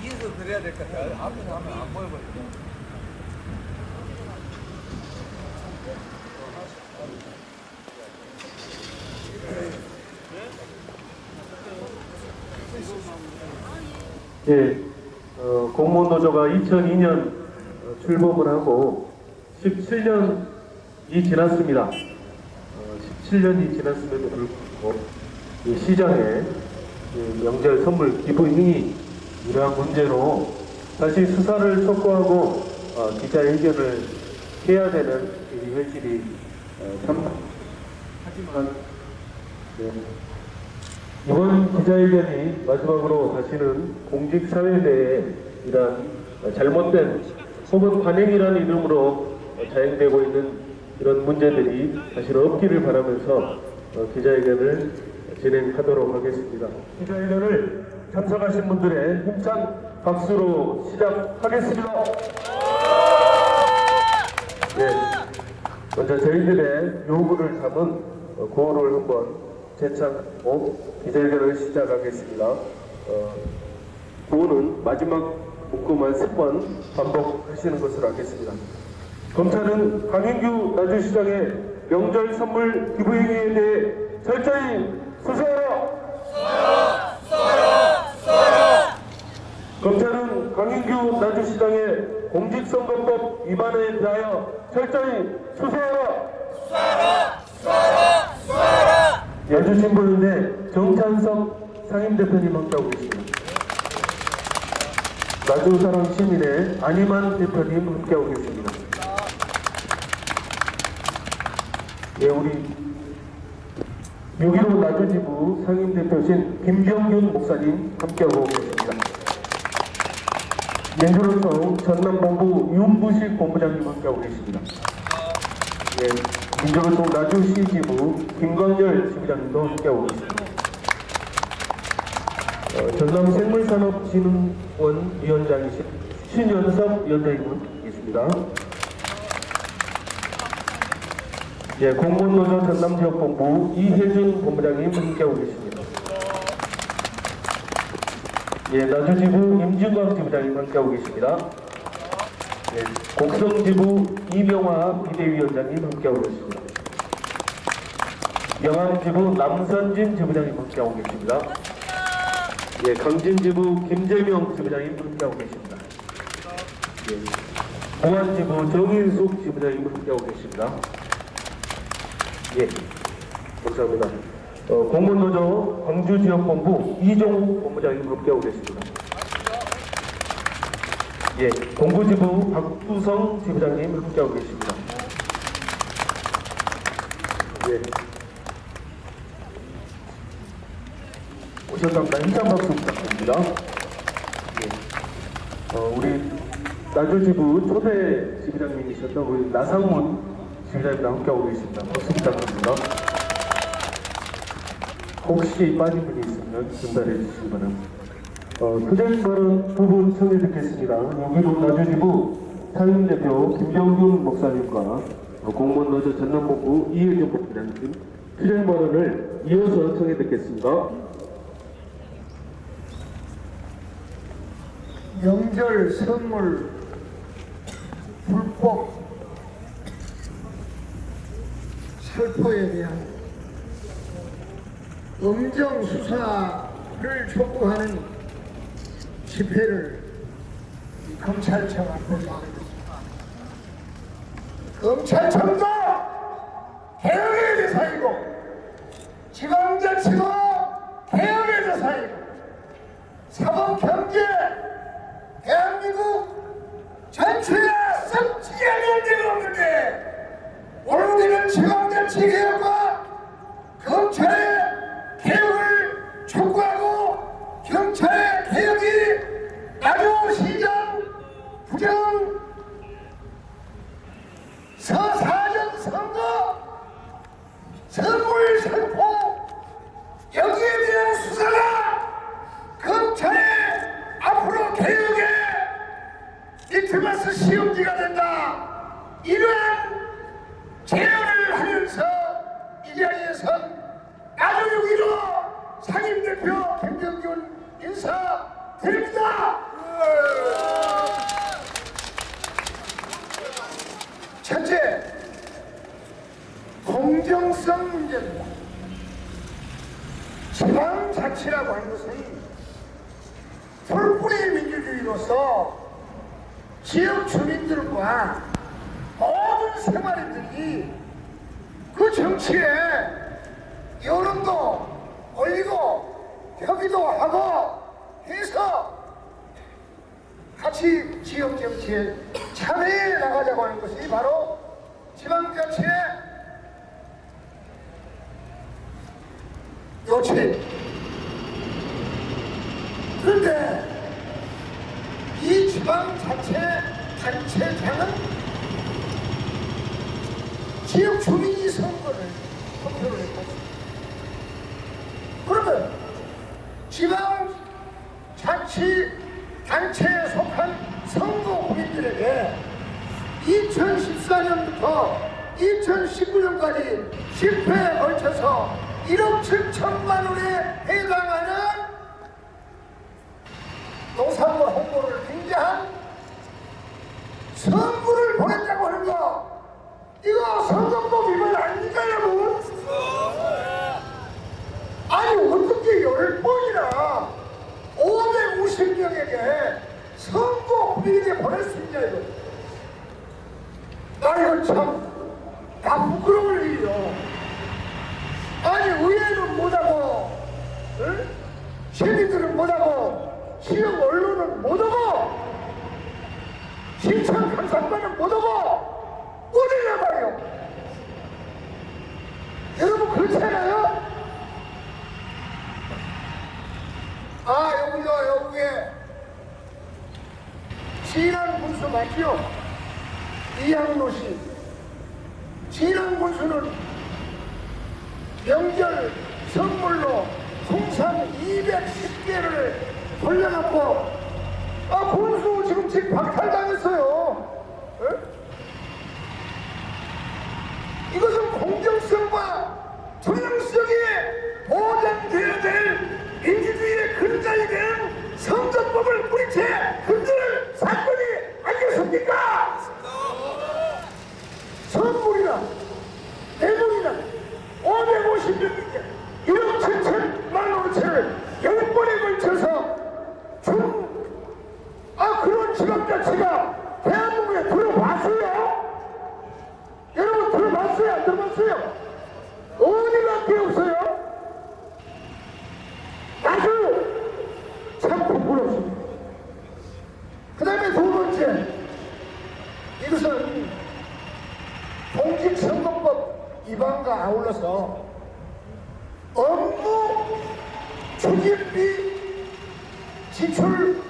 뒤에서 그래야 될 것 같아. 앞에서 하면 안 보여 버리거든. 예, 어, 공무원 노조가 2002년 어, 출범을 하고 17년이 지났습니다. 어, 17년이 지났음에도 불구하고 이 시장에 이 명절 선물 기부 행위 이러한 문제로 다시 수사를 촉구하고 어, 기자회견을 해야 되는 이 현실이 어, 참 하지만 네. 이번 기자회견이 마지막으로 다시는 공직사회에 대해 이러한 잘못된 혹은 관행이라는 이름으로 자행되고 있는 이런 문제들이 다시는 없기를 바라면서 어, 기자회견을 진행하도록 하겠습니다. 기자회견을 참석하신 분들의 힘찬 박수로 시작하겠습니다. 네, 먼저 저희들의 요구를 담은 어, 구호를 한번 재창하고 기자회견을 시작하겠습니다. 어, 구호는 마지막 문구만 세번 반복하시는 것으로 하겠습니다. 검찰은 강인규 나주시장의 명절 선물 기부 행위에 대해 철저히 수사하라. 검찰은 강인규 나주시장의 공직선거법 위반에 대하여 철저히 수사하라. 여주신부인데 정찬석 상임대표님 함께하고 계십니다. 나주사랑 시민의 안희만 대표님 함께하고 계십니다. 예, 우리 6.15 나주지부 상임대표신 김병균 목사님 함께하고 계십니다. 민주노총 전남본부 윤부식 본부장님 함께하고 계십니다. 예, 민주노총 나주시 지부 김광열 지부장님도 함께하고 계십니다. 어, 전남 생물산업진흥원 위원장이신 신연섭 위원장님 있습니다. 예, 공무원노조 전남지역본부 이혜준 본부장님 함께하고 계십니다. 예, 나주지부 임진광 지부장님 함께하고 계십니다. 예, 곡성지부 이명화 비대위원장님 함께하고 계십니다. 영암지부 남선진 지부장님 함께하고 계십니다. 예, 강진지부 김재명 지부장님 함께하고 계십니다. 예, 공안지부 정인숙 지부장님 함께하고 계십니다. 예, 감사합니다. 어, 공무노조 광주지역본부 이종욱 본부장님 함께하고 계십니다. 예, 공구지부 박두성 지부장님 함께하고 계십니다. 예. 오셨답니다. 힘찬 박수 부탁드립니다. 예. 어, 우리 나주지부 초대 지부장님이셨던 우리 나상문 지부장님과 함께하고 계십니다. 박수 부탁드립니다. 혹시 빠진 분이 있으면 전달해 주시기 바랍니다. 어, 투쟁 발언 두분 청해 듣겠습니다. 여기도 나주지부 상임대표 김병균 목사님과 어, 공무원 노조 전남본부 이혜경 본부장님 투쟁 발언을 이어서 청해 듣겠습니다. 명절 선물 불법 살포에 대한 엄정 수사를 촉구하는 집회를 이 검찰청 앞에서 하고 있습니다. 검찰청도 개혁의 대상이고 지방자치도 개혁의 대상이고 사법 경제 대한민국 전체에 썩지게 할 데가 없는데 오늘 우리는 지방자치 개혁과 검찰의 개혁을 촉구하고 경찰의 개혁이 나주시장 부정 서사전 선거 선물 선포 여기에 대한 수사가 검찰의 앞으로 개혁의 리트머스 시험지가 된다. 이러한 제안을 하면서 이 자리에선 나주 6.15 상임대표 김정균 인사드립니다. 첫째, 공정성 문제입니다. 지방자치라고 하는 것은 풀뿌리 민주주의로서 지역 주민들과 모든 생활인들이 그 정치에 여론도 올리고 협의도 하고 해서 같이 지역 정치에 참여해 나가자고 하는 것이 바로 지방자치의 요체. 그런데 이 지방자치 단체장은 지역 주민이 선거를 투표를 했고 그러면 지방 자치 단체에 속한 선거 국민들에게 2014년부터 2019년까지 10회에 걸쳐서 1억 7천만 원에 해당하는 농산물 홍보를 빙자한 선물을 보냈다고 하는 거 이거 선거법 위반 아닙니까 여러분? 아니 어떻게 열 번이나 550명에게 선거 국민에게 있냐 이거 나 이거 참다 부끄러울 일이요. 아니 의회는 못하고. 응? 시민들은 못하고. 지역 언론은 못하고. 신청 감사관은 못하고. 어디냐 말이요? 여러분 그렇잖아요? 아 여기요 여기에. 진한 군수 맞죠? 이양로 씨 진한 군수는 명절 선물로 풍선 210개를 돌려놓고 아 군수 지금 집 박탈당했어요 에? 이것은 공정성과 투명성이 보장되어야 될 민주주의의 근간이 된 선거법을 뿌리채 흔들 사건이 아니겠습니까? 선물이나 대문이나 550명에게 1억 7천만 원어치를 10번에 걸쳐서 준, 아, 그런 지방자치가 대한민국에 들어봤어요? 여러분 들어봤어요? 안 들어봤어요? 어디밖에 없어요? 아주 참 부끄럽습니다. 그 다음에 두 번째, 이것은 공직선거법 위반과 아울러서 업무 추진비 지출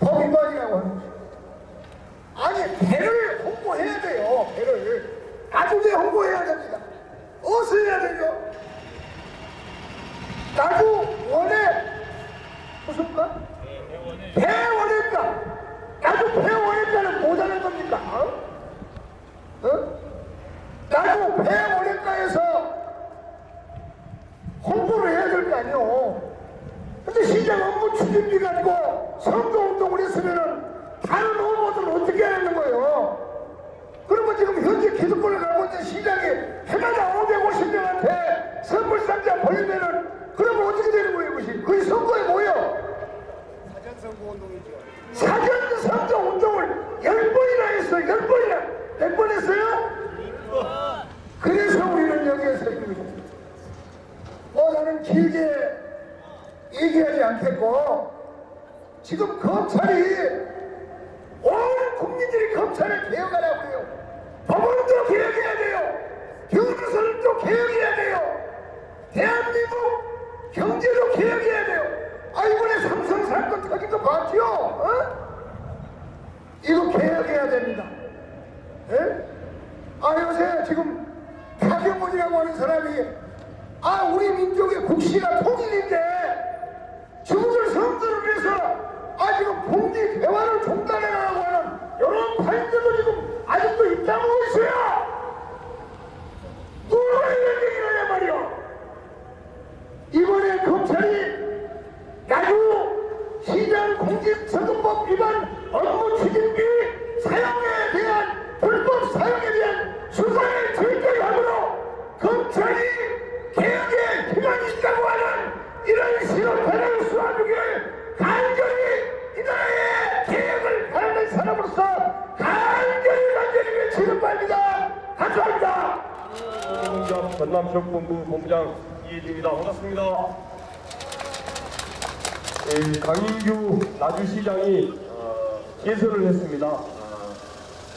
법 위반이라고 하는 거죠. 아니 배를 홍보해야 돼요 배를 나중에 홍보해야 됩니다 어디서 해야 되죠 나도 원해 무슨 가 배원했다 나도 배원했다는 못하는 겁니까 어? 어? 나도 배원했다에서 홍보를 해야 될 거 아니오 근데 시장 업무 추진비 가지고 선거운동을 했으면은 다른 후보들은 어떻게 하는 거예요? 그러면 지금 현재 기득권을 갖고 있는 시장이 해마다 550명한테 선물 상자 벌리면은 그러면 어떻게 되는 거예요 이것이? 그게 선거에 뭐예요? 사전 선거 운동을 열 번이나 했어요 열 번이나 몇 번 했어요? 그래서 우리는 여기에서 이기는 뭐 나는 길게 얘기하지 않겠고 지금 검찰이 온 국민들이 검찰을 개혁하라고 해요. 법원도 개혁해야 돼요. 교도소를 또 개혁해야 돼요. 대한민국 경제도 개혁해야 돼요. 아 이번에 삼성 사건 거 봤죠? 어? 이거 개혁해야 됩니다. 예? 아 요새 지금 박영훈이라고 하는 사람이 아 우리 민족의 국시가 통일인데 중국을 선거를 위해서 아 지금 봉지 대화를 중단해라고 하는 이런 파인들도 지금 아직도 입장하고 있어요 누가 이런 얘기를 하냐 말이야 이번에 검찰이 전남지역본부 본부장 이혜진입니다. 반갑습니다. 예, 강인규 나주시장이 어, 개설을 했습니다. 아,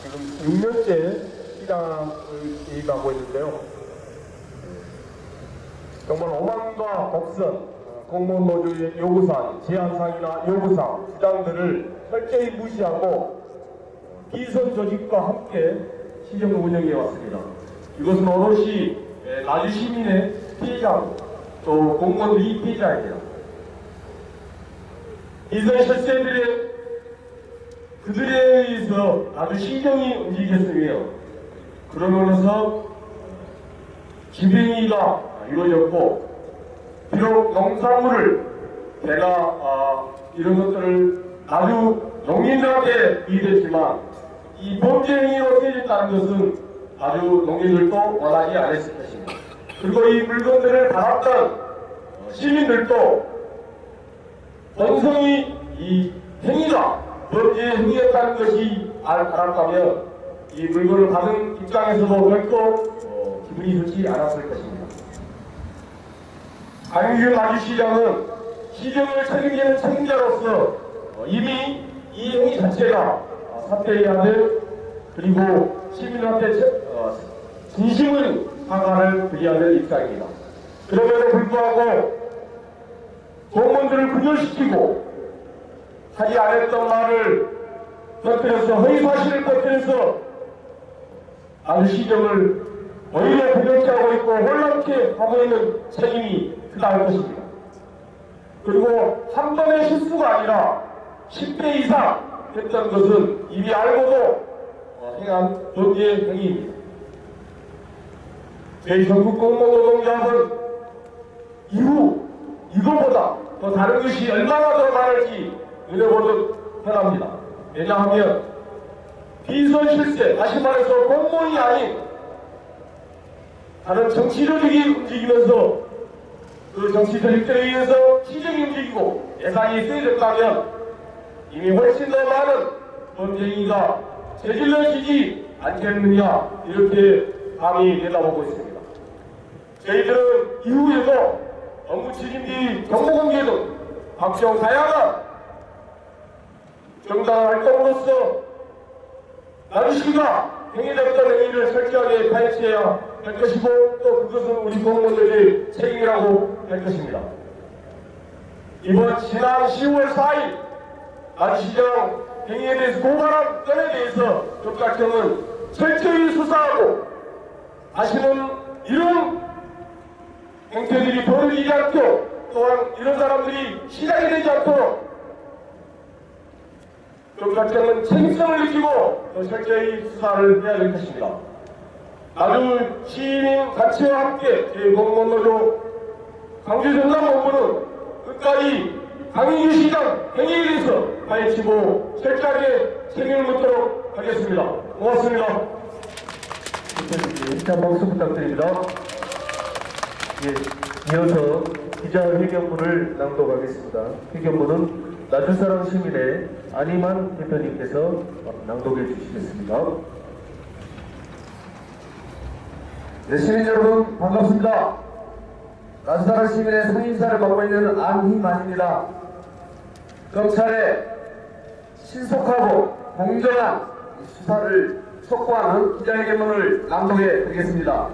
지금 6년째 시장을 이행하고 있는데요. 정말 오만과 복선, 어, 공무원 노조의 요구사항, 제안사항이나 요구사항, 주장들을 철저히 무시하고 비선 조직과 함께 시정을 운영해 왔습니다. 이것은 오롯이 에, 나주 시민의 피해자, 또 공무원들이 피해자입니다. 비선 실세들의 그들에 의해서 아주 신경이 움직였으며 그러면서 집행위가 이루어졌고 비록 농산물을 제가 아, 이런 것들을 아주 농민들한테 이익했지만 이 범죄 행위로 쓰여졌다는 것은 아주 농민들도 원하지 않았을 것입니다. 그리고 이 물건들을 받았던 어, 시민들도 본성이 이 행위가 범죄 행위였다는 것이 알- 알았다면 이 물건을 받은 입장에서도 별도 어, 기분이 좋지 않았을 것입니다. 강윤 나주시장은 시정을 책임지는 책임자로서 어, 이미 이 행위 자체가 어, 사퇴해야 될 그리고 시민한테 진심을 사과를 드려야 될 입장입니다. 그럼에도 불구하고 공무원들을 구별시키고 하지 않았던 말을 터뜨려서 허위 사실을 터뜨려서 아주 시정을 오히려 부정케 하고 있고 혼란케 하고 있는 책임이 크다는 것입니다. 그리고 한 번의 실수가 아니라 10배 이상 했던 것은 이미 알고도 어, 행한 범죄 행위입니다. 공무원 노동조합은 이후 이거보다 더 다른 것이 얼마나 더 많을지 눈여보듯 편합니다. 왜냐하면 비선 실세, 다시 말해서 공무원이 아닌 다른 정치조직이 움직이면서 그 정치 조직들에 의해서 시정이 움직이고 예산이 쓰여졌다면 이미 훨씬 더 많은 범죄행위가 저질러지지 않겠느냐 이렇게 감히 내다보고 있습니다. 저희들은 이후에도 업무 추진비 정보공개 등 각종 다양한 정당 활동으로서 나주시가 행해졌던 행위를 철저하게 파헤쳐야 할 것이고 또 그것은 우리 공무원들의 책임이라고 할 것입니다. 이번 지난 10월 4일 나주시장 행위에 대해서 고발한 건에 대해서 조각경은 철저히 수사하고 다시는 이런 행태들이 벌어지지 않고 또한 이런 사람들이 시작이 되지 않도록 조각경은 책임성을 느끼고 더 철저히 수사를 해야 될 것입니다. 나주 시민 가치와 함께 제 공무원노조 광주전남본부는 끝까지 강인규 시장 행위에 대해서 파헤치고 철저하게 책임을 묻도록 하겠습니다. 고맙습니다. 자, 박수 부탁드립니다. 예, 이어서 기자회견문을 낭독하겠습니다. 회견문은 나주사랑 시민의 안희만 대표님께서 낭독해 주시겠습니다. 네, 시민 여러분 반갑습니다. 나스다라 시민의 상임사를 맡고 있는 안희만입니다. 경찰의 신속하고 공정한 이 수사를 촉구하는 기자회견문을 낭독해 드리겠습니다.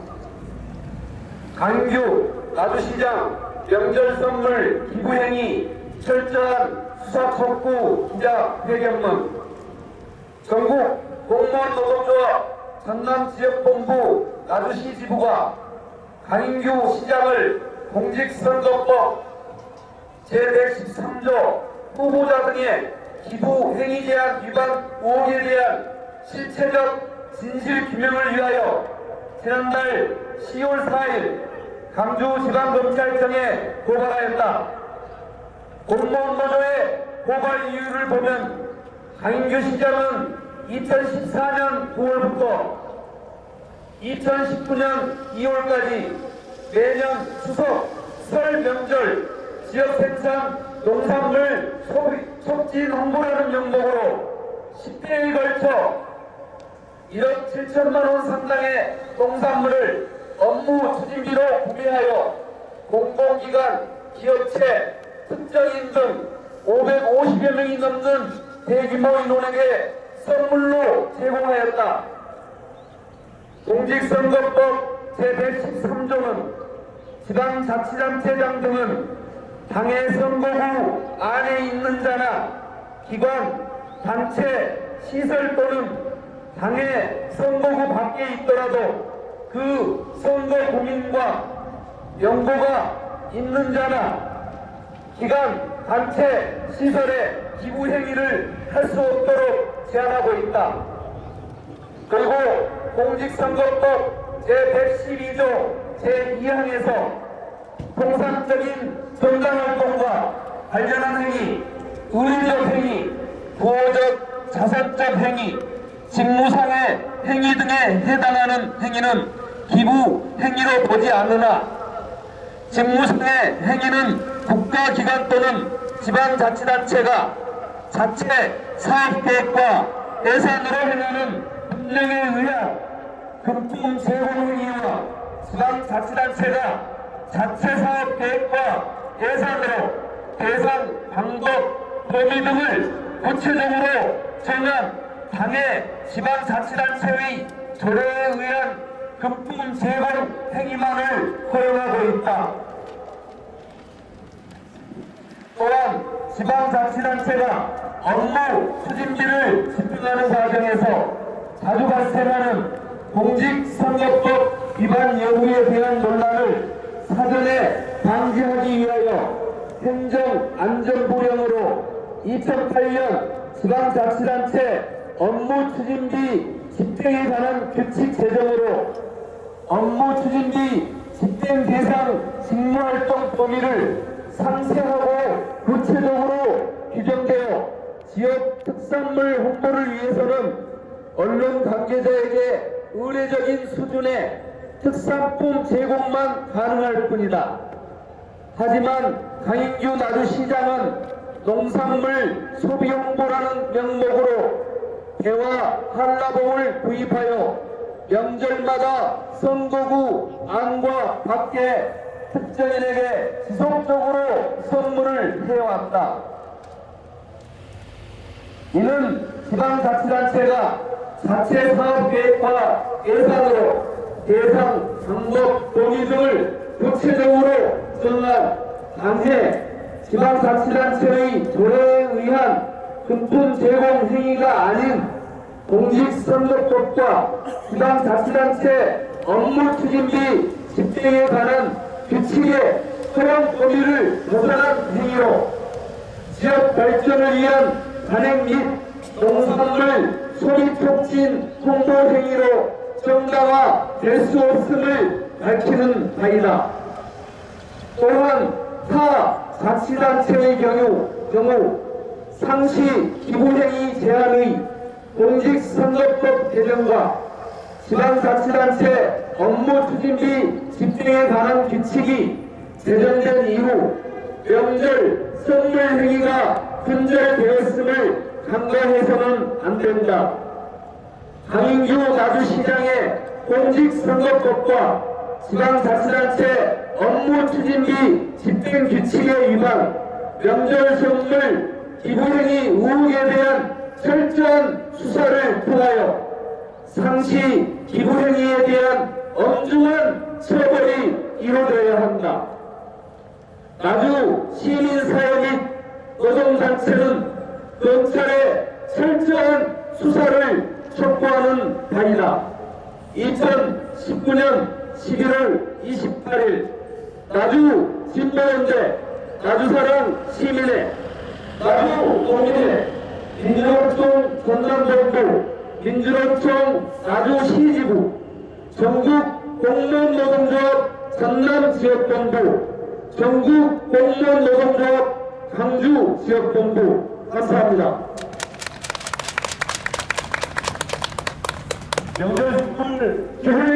강규 나주시장 명절 선물 기부 행위 철저한 수사 촉구 기자회견문 전국 공무원 노동조합 전남 지역본부 나주시 지부가 강인규 시장을 공직선거법 제113조 후보자 등의 기부 행위 제한 위반 의혹에 대한 실체적 진실 규명을 위하여 지난달 10월 4일 강주지방검찰청에 고발하였다. 공무원 노조의 고발 이유를 보면 강인규 시장은 2014년 9월부터 2019년 2월까지 매년 추석, 설 명절 지역 생산 농산물 촉진 홍보라는 명목으로 10회에 걸쳐 1억 7천만 원 상당의 농산물을 업무 추진비로 구매하여 공공기관, 기업체, 특정인 등 550여 명이 넘는 대규모 인원에게 선물로 제공하였다. 공직선거법 제113조는 지방자치단체장 등은 당의 선거구 안에 있는 자나 기관, 단체, 시설 또는 당의 선거구 밖에 있더라도 그 선거 공인과 연고가 있는 자나 기관, 단체, 시설에 기부 행위를 할 수 없도록 제한하고 있다. 그리고 공직선거법 제112조 제2항에서 통상적인 정당활동과 관련한 행위, 의리적 행위, 부호적, 자선적 행위, 직무상의 행위 등에 해당하는 행위는 기부 행위로 보지 않으나 직무상의 행위는 국가기관 또는 지방자치단체가 자체 사업계획과 예산으로 행하는 법령에 의한 금품 제공 행위와 지방자치단체가 자체 사업계획과 예산으로 대상, 방법, 범위 등을 구체적으로 정한 당의 지방자치단체의 조례에 의한 금품 제공 행위만을 허용하고 있다. 또한 지방자치단체가 업무 추진비를 집행하는 과정에서 자주 발생하는 공직선거법 위반 여부에 대한 논란을 사전에 방지하기 위하여 행정안전부령으로 2008년 지방자치단체 업무 추진비 집행에 관한 규칙 제정으로 업무 추진비 집행 대상 직무활동 범위를 상세하고 구체적으로 규정되어 지역 특산물 홍보를 위해서는 언론 관계자에게 의례적인 수준의 특산품 제공만 가능할 뿐이다. 하지만 강인규 나주시장은 농산물 소비 홍보라는 명목으로 대화 한라봉을 구입하여 명절마다 선거구 안과 밖에 특정인에게 지속적으로 선물을 해왔다. 이는 지방자치단체가 자체 사업계획과 예산으로 대상, 방법, 범위 등을 구체적으로 정한 당해 지방자치단체의 조례에 의한 금품 제공 행위가 아닌 공직선거법과 지방자치단체 업무 추진비 집행에 관한 규칙의 허용 범위를 벗어난 행위로 지역 발전을 위한 단행 및 농산물 소비 촉진 홍보 행위로 정당화 될 수 없음을 밝히는 바이다. 또한 타 자치단체의 경우 경우 상시 기부행위 제한의 공직선거법 개정과 지방자치단체 업무 추진비 집행에 관한 규칙이 제정된 이후 명절 선물 행위가 근절되었음을 간과해서는 안 된다. 강인규 나주시장의 공직선거법과 지방자치단체 업무 추진비 집행 규칙의 위반, 명절 선물 기부행위 의혹에 대한 철저한 수사를 통하여 상시 기부행위에 대한 엄중한 처벌이 이루어져야 한다. 나주 시민사회 및 노동단체는 검찰의 철저한 수사를 촉구하는 바이다. 2019년 11월 28일 나주 진보연대 나주사랑 시민회 나주 도민회 민주노총 전남본부 민주노총 나주시지부 전국 공무원노동조합 전남지역본부 전국 공무원노동조합 강주지역본부 감사합니다. 명절 선물 기부행